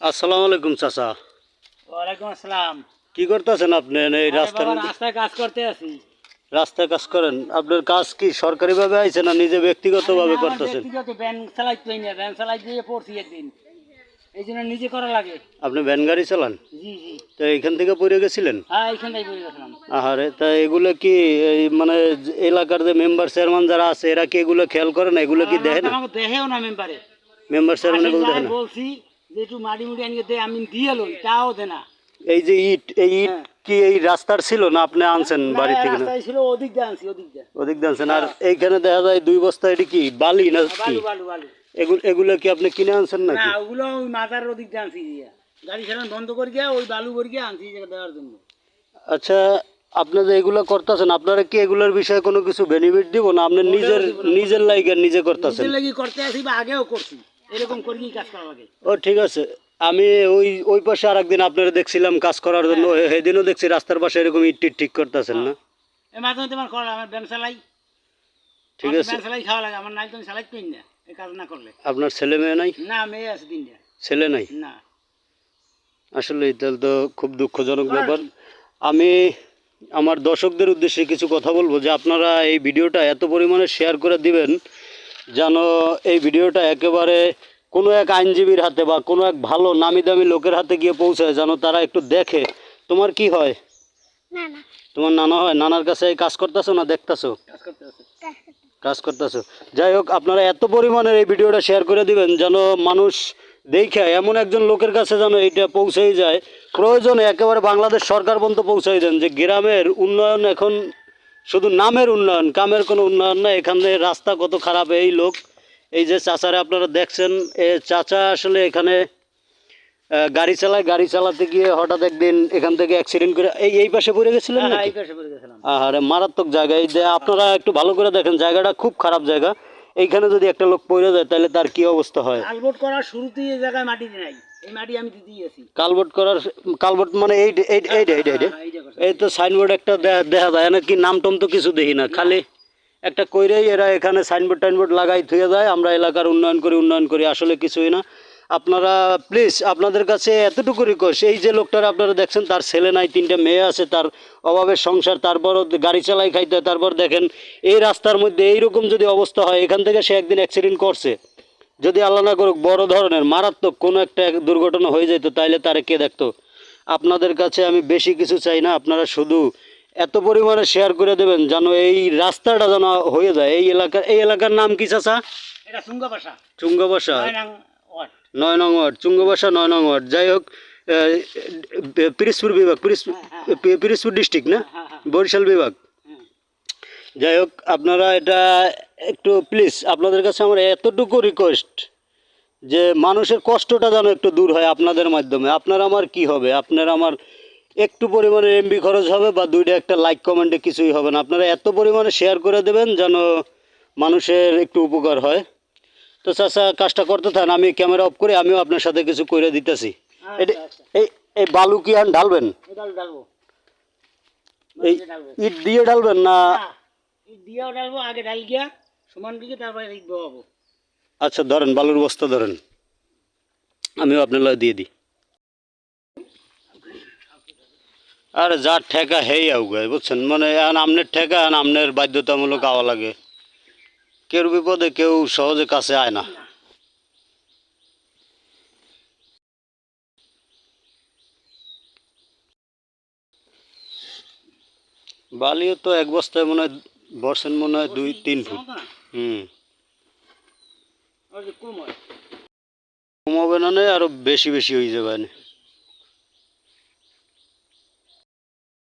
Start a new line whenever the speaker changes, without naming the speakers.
আসসালামু আলাইকুম চাচা।
ওয়ালাইকুম আসসালাম।
কি করতেছেন আপনি? এই রাস্তার
রাস্তায় কাজ করতে আছি।
রাস্তায় কাজ করেন। আপনার কাজ কি সরকারিভাবে আইছে না নিজে ব্যক্তিগতভাবে করতেছেন?
ব্যক্তিগত ভ্যান চালাইতে না। ভ্যান চালাই দিয়ে পড়ছি একদিন। এই জন্য নিজে করা লাগে।
আপনি ভ্যান গাড়ি চালান?
জি জি।
তো এইখান থেকে পড়ে গেছিলেন?
হ্যাঁ এইখানটাই বলে গেছিলাম।
আহারে তা এগুলো কি এই মানে এলাকার যে মেম্বার চেয়ারম্যান যারা আছে এরা কি এগুলো খেয়াল করে না? এগুলো কি দেখে না?
দেহেও না মেম্বারে।
মেম্বার চেয়ারম্যান এগুলো দেখে না?
বলছি যে একটু মাটি মুড়ি আনিয়ে দে আমি দিয়ে লই তাও দে না।
এই যে ইট এই ইট
হ্যাঁ।
কি এই রাস্তার ছিল না আপনি আনছেন বাড়ি থেকে না
ছিল ওদিক দিয়ে আনছি ওদিক দিয়ে।
ওদিক দিয়ে আনছেন। আর এইখানে দেখা যায় দুই বস্তা এটি কি বালি না কি
বালু বালু বালু।
এগুলো এগুলো কি আপনি কিনে আনছেন
না ওগুলো ওই মাথার ওদিক দিয়ে আনছি গাড়ি চালানো বন্ধ করে গিয়ে ওই বালু করে গিয়ে আনছি দেওয়ার জন্য।
আচ্ছা আপনি যে এগুলো করতেছেন আপনারা কি এগুলোর বিষয়ে কোনো কিছু বেনিফিট দিব না? আপনি নিজের নিজের লাইগে নিজে করতেছেন?
নিজের লাগি করতে আসি বা আগেও করছি। এরকম করেই কাজ করা লাগে
ও ঠিক আছে। আমি ওই ওই পাশে আর একদিন আপনারা দেখছিলাম কাজ করার জন্য।
হ্যাঁ।
সেদিনও দেখছি রাস্তার পাশে এরকম ইট টিট ঠিক করতেছেন না।
এই মাঝে মধ্যে আমার করা আমার ব্যায়াম চালাই।
ঠিক আছে।
ব্যায়াম চালাই খাওয়া লাগে আমার নাই তো আমি চালাই পাই না এই কাজ না করলে।
আপনার ছেলে মেয়ে নাই?
না মেয়ে আছে তিনটা।
ছেলে নাই?
না।
আসলে এটা তো খুব দুঃখজনক ব্যাপার। আমি আমার দর্শকদের উদ্দেশ্যে কিছু কথা বলব যে আপনারা এই ভিডিওটা এত পরিমাণে শেয়ার করে দিবেন যেন এই ভিডিওটা একেবারে কোনো এক আইনজীবীর হাতে বা কোনো এক ভালো নামি দামি লোকের হাতে গিয়ে পৌঁছায় যেন তারা একটু দেখে। তোমার কি হয়?
না না
তোমার নানা হয়? নানার কাছে এই কাজ করতেছো না দেখতেছো?
কাজ করতে
কাজ করতেছো। যাই হোক আপনারা এত পরিমাণের এই ভিডিওটা শেয়ার করে দিবেন যেন মানুষ দেখে এমন একজন লোকের কাছে যেন এইটা পৌঁছেই যায়। প্রয়োজনে একেবারে বাংলাদেশ সরকার পর্যন্ত পৌঁছাই দেন যে গ্রামের উন্নয়ন এখন শুধু নামের উন্নয়ন কামের কোনো উন্নয়ন না এখানে রাস্তা কত খারাপ এই লোক এই যে চাচারে আপনারা দেখছেন এ চাচা আসলে এখানে গাড়ি চালায় গাড়ি চালাতে গিয়ে হঠাৎ একদিন এখান থেকে অ্যাক্সিডেন্ট করে এই এই পাশে পড়ে গেছিলেন
হ্যাঁ,
নাকি?
এই পাশে পড়ে গেছিলাম।
আরে মারাত্মক জায়গা এই যে আপনারা একটু ভালো করে দেখেন জায়গাটা খুব খারাপ জায়গা। এইখানে যদি একটা লোক পড়ে যায় তাহলে তার কি অবস্থা হয়?
আলবোট করার শুরুতেই এই জায়গায় মাটি নাই। এই মাটি আমি দিয়েছি
কালবট করার কালবট মানে এই এই এই এই এই তো সাইনবোর্ড একটা দেখা যায়। না কি নাম টম তো কিছু দেখি না। খালি একটা কইরেই এরা এখানে সাইনবোর্ড টাইনবোর্ড লাগাই থুয়ে যায়। আমরা এলাকার উন্নয়ন করি উন্নয়ন করি, আসলে কিছুই না। আপনারা প্লিজ আপনাদের কাছে এতটুকু রিকোয়েস্ট এই যে লোকটার আপনারা দেখছেন, তার ছেলে নাই, তিনটা মেয়ে আছে, তার অভাবের সংসার তারপরও গাড়ি চালাই খাইতে হয়, তারপর দেখেন, এই রাস্তার মধ্যে এইরকম যদি অবস্থা হয়, এখান থেকে সে একদিন অ্যাক্সিডেন্ট করছে। যদি আল্লাহ না করুক, বড় ধরনের, মারাত্মক কোনো একটা দুর্ঘটনা হয়ে যেত, তাইলে তারে কে দেখতো? আপনাদের কাছে আমি বেশি কিছু চাই না আপনারা শুধু এত পরিমাণে শেয়ার করে দেবেন যেন এই রাস্তাটা যেন হয়ে যায়। এই এলাকার এই এলাকার নাম কি চাচা?
এটা সুঙ্গা বাসা নয় নং ওয়ার্ড।
চুঙ্গবাসা নয় নং ওয়ার্ড। যাই হোক পিরিসপুর বিভাগ পিরিসপুর পিরিসপুর ডিস্ট্রিক্ট না?
হ্যাঁ, হ্যাঁ।
বরিশাল বিভাগ। যাই হোক আপনারা এটা একটু প্লিজ আপনাদের কাছে আমার এতটুকু রিকোয়েস্ট যে মানুষের কষ্টটা যেন একটু দূর হয় আপনাদের মাধ্যমে আপনার আমার কি হবে? আপনার আমার একটু পরিমাণে এমবি খরচ হবে বা দুইটা একটা লাইক কমেন্টে কিছুই হবে না। আপনারা এত পরিমাণে শেয়ার করে দেবেন যেন মানুষের একটু উপকার হয়। তো চাচা কাজটা করতে থাকেন আমি ক্যামেরা অফ করে আমিও আপনার সাথে কিছু করে দিতেছি। এটা
আচ্ছা,
এই এই বালু কি আর ঢালবেন এই ইট দিয়ে ঢালবেন না?
এই দিয়েও ডালবো আগে ডাল গিয়া সমান দিকে তারপরে এই বহাবো।
আচ্ছা ধরেন, বালুর বস্তা ধরেন। আমিও আপনার দিয়ে দিই। আরে যার ঠেকা, হেই আউগায় বুঝছেন? মানে এখন আমনের ঠেকা এখন আমনের বাধ্যতামূলক আওয়া লাগে। কেউ বিপদে, কেউ সহজে কাছে আয় না। বালিও তো এক বস্তায় মনে হয় বর্ষেন মনে হয় দুই, তিন ফুট। হুম।
কম
কমাবে না আরও বেশি বেশি হয়ে যাবে।